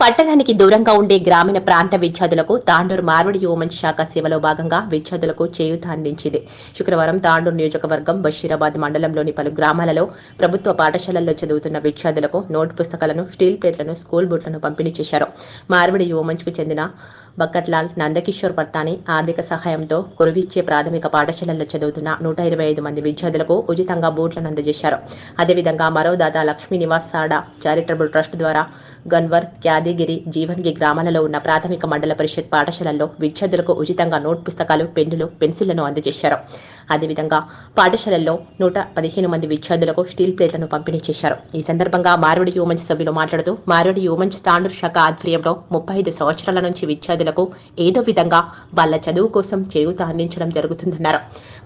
పట్టణానికి దూరంగా ఉండే గ్రామీణ ప్రాంత విద్యార్థులకు తాండూరు మార్వడి యువమన్ శాఖ సేవలో భాగంగా విద్యార్థులకు చేయూత అందించింది. శుక్రవారం తాండూరు నియోజకవర్గం బషీరాబాద్ మండలంలోని పలు గ్రామాలలో ప్రభుత్వ పాఠశాలల్లో చదువుతున్న విద్యార్థులకు నోట్ పుస్తకాలను స్టీల్ ప్లేట్లను స్కూల్ బుట్లను పంపిణీ చేశారు. మార్వడి యువమంచ్కు చెందిన బక్కట్లాల్ నందకిషోర్ పర్తాని ఆర్థిక సహాయంతో కురువిచ్చే ప్రాథమిక పాఠశాలల్లో చదువుతున్న నూట ఇరవై ఐదు మంది విద్యార్థులకు ఉచితంగా బూట్లను అందజేశారు. అదేవిధంగా మరో దాత లక్ష్మీ నివాస్ సాడా చారిటబుల్ ట్రస్ట్ ద్వారా గన్వర్ యాదగిరి జీవన్గి గ్రామాలలో ఉన్న ప్రాథమిక మండల పరిషత్ పాఠశాలల్లో విద్యార్థులకు ఉచితంగా నోట్ పుస్తకాలు పెన్నులు పెన్సిళ్ళను అందజేశారు. అదేవిధంగా పాఠశాలల్లో నూట పదిహేను మంది విద్యార్థులకు స్టీల్ ప్లేట్లను పంపిణీ చేశారు. ఈ సందర్భంగా మార్వడి యువమంచ్ సభ్యులు మాట్లాడుతూ మార్వడి యువమంచ్ తాండూరు శాఖ ఆధ్వర్యంలో ముప్పై ఐదు సంవత్సరాల నుంచి విద్యార్థులకు ఏదో విధంగా వాళ్ళ చదువు కోసం చేయూత అందించడం జరుగుతుందన్నారు.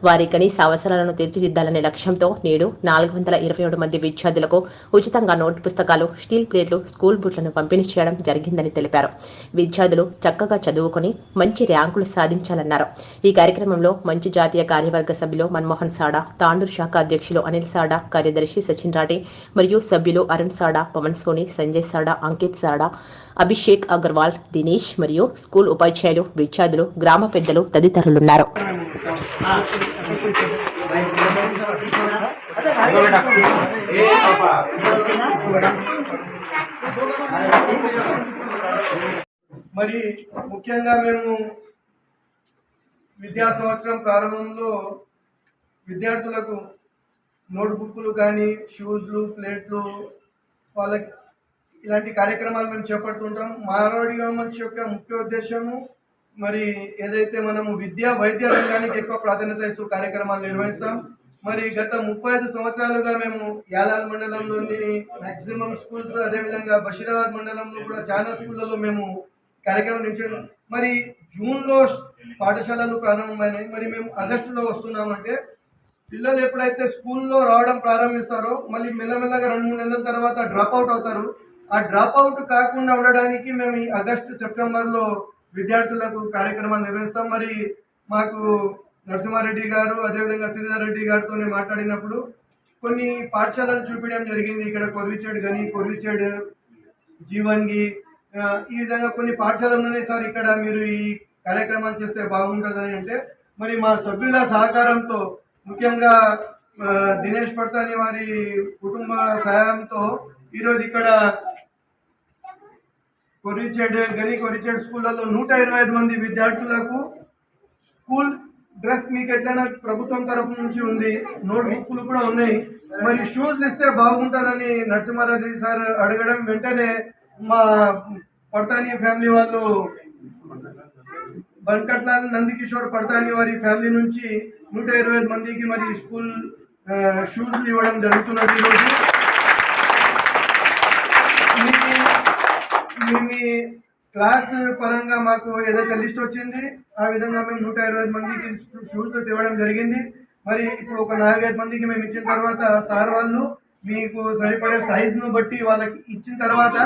వారి కనీస అవసరాలను తీర్చిదిద్దాలనే లక్ష్యంతో నేడు నాలుగు వందల ఇరవై ఏడు మంది విద్యార్థులకు ఉచితంగా నోట్ పుస్తకాలు స్టీల్ ప్లేట్లు స్కూల్ బుట్లను పంపిణీ చేయడం జరిగిందని తెలిపారు విద్యార్థులు చక్కగా చదువుకొని మంచి ర్యాంకులు సాధించాలన్నారు ఈ కార్యక్రమంలో మంచి జాతీయ కార్యవర్గ సభ్యులు మన్మోహన్ సాడా తాండూరు శాఖ అధ్యక్షులు అనిల్ సాడా కార్యదర్శి సచిన్ రాటి మరియు సభ్యులు అరుణ్ సాడా పవన్ సోని సంజయ్ సాడా అంకిత్ సాడా అభిషేక్ అగర్వాల్ దినేష్ మరియు స్కూల్ ఉపాధ్యాయులు విద్యార్థులు గ్రామ పెద్దలు తదితరులున్నారు మరి ముఖ్యంగా మేము విద్యా సంవత్సరం ప్రారంభంలో విద్యార్థులకు నోట్బుక్లు కానీ షూస్లు ప్లేట్లు వాళ్ళకి ఇలాంటి కార్యక్రమాలు మేము చేపడుతుంటాం. మారవాడి గవర్నమెంట్ యొక్క ముఖ్య ఉద్దేశము మరి ఏదైతే మనము విద్యా వైద్య రంగానికి ఎక్కువ ప్రాధాన్యత ఇస్తూ కార్యక్రమాలు నిర్వహిస్తాం మరి గత ముప్పై ఐదు సంవత్సరాలుగా మేము యాలాల్ మండలంలోని మాక్సిమం స్కూల్స్ అదేవిధంగా బషీరాబాద్ మండలంలో కూడా చాలా స్కూళ్ళలో మేము కార్యక్రమం నుంచి మరి జూన్లో పాఠశాలలు ప్రారంభమైనాయి. మరి మేము ఆగస్టులో వస్తున్నామంటే పిల్లలు ఎప్పుడైతే స్కూల్లో రావడం ప్రారంభిస్తారో మళ్ళీ మెల్లమెల్లగా రెండు మూడు నెలల తర్వాత డ్రాప్ అవుట్ అవుతారు. ఆ డ్రాప్ అవుట్ కాకుండా ఉండడానికి మేము ఈ ఆగస్టు సెప్టెంబర్లో విద్యార్థులకు కార్యక్రమాలు నిర్వహిస్తాం. మరి మాకు నరసింహారెడ్డి గారు అదేవిధంగా శ్రీధర్ రెడ్డి గారితో మాట్లాడినప్పుడు కొన్ని పాఠశాలలు చూపించడం జరిగింది. ఇక్కడ కొర్విచేడు గని కొర్విచేడు జీవంగి ఈ విధంగా కొన్ని పాఠశాలలు ఉన్నాయి సార్. ఇక్కడ మీరు ఈ కార్యక్రమాలు చేస్తే బాగుంటుందని అంటే మరి మా సభ్యుల సహకారంతో ముఖ్యంగా దినేష్ పడతాని వారి కుటుంబ సహాయంతో ఈరోజు ఇక్కడ కొరిచేడ్ గని కొరిచేడ్ స్కూళ్ళలో నూట ఇరవై ఐదు మంది విద్యార్థులకు స్కూల్ డ్రెస్ మీకు ఎట్లయినా ప్రభుత్వం తరఫు నుంచి ఉంది నోట్ బుక్లు కూడా ఉన్నాయి మరి షూస్ ఇస్తే బాగుంటుందని నరసింహారెడ్డి సార్ అడగడం వెంటనే మా పడతాని ఫ్యామిలీ వాళ్ళు బంకట్ల నందికిషోర్ పడతాని వారి ఫ్యామిలీ నుంచి నూట ఇరవై ఐదు మందికి మరి స్కూల్ ఆ, షూస్ ఇవ్వడం జరుగుతున్నది ఈరోజు మీ క్లాస్ పరంగా మాకు ఏదైతే లిస్ట్ వచ్చింది ఆ విధంగా మేము నూట ఇరవై మందికి షూస్ ఇవ్వడం జరిగింది. మరి ఇప్పుడు ఒక నాలుగైదు మందికి మేము ఇచ్చిన తర్వాత సార్ వాళ్ళు మీకు సరిపడే సైజును బట్టి వాళ్ళకి ఇచ్చిన తర్వాత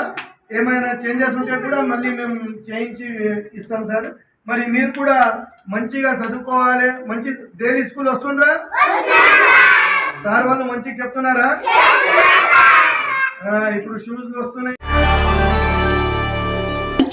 ఏమైనా చేంజెస్ ఉంటే కూడా మళ్ళీ మేము చేయించి ఇస్తాం సార్. మరి మీరు కూడా మంచిగా చదువుకోవాలి. మంచి డైలీ స్కూల్ వస్తుందా? సార్ వాళ్ళు మంచిగా చెప్తున్నారా? ఇప్పుడు షూస్ వస్తున్నాయి.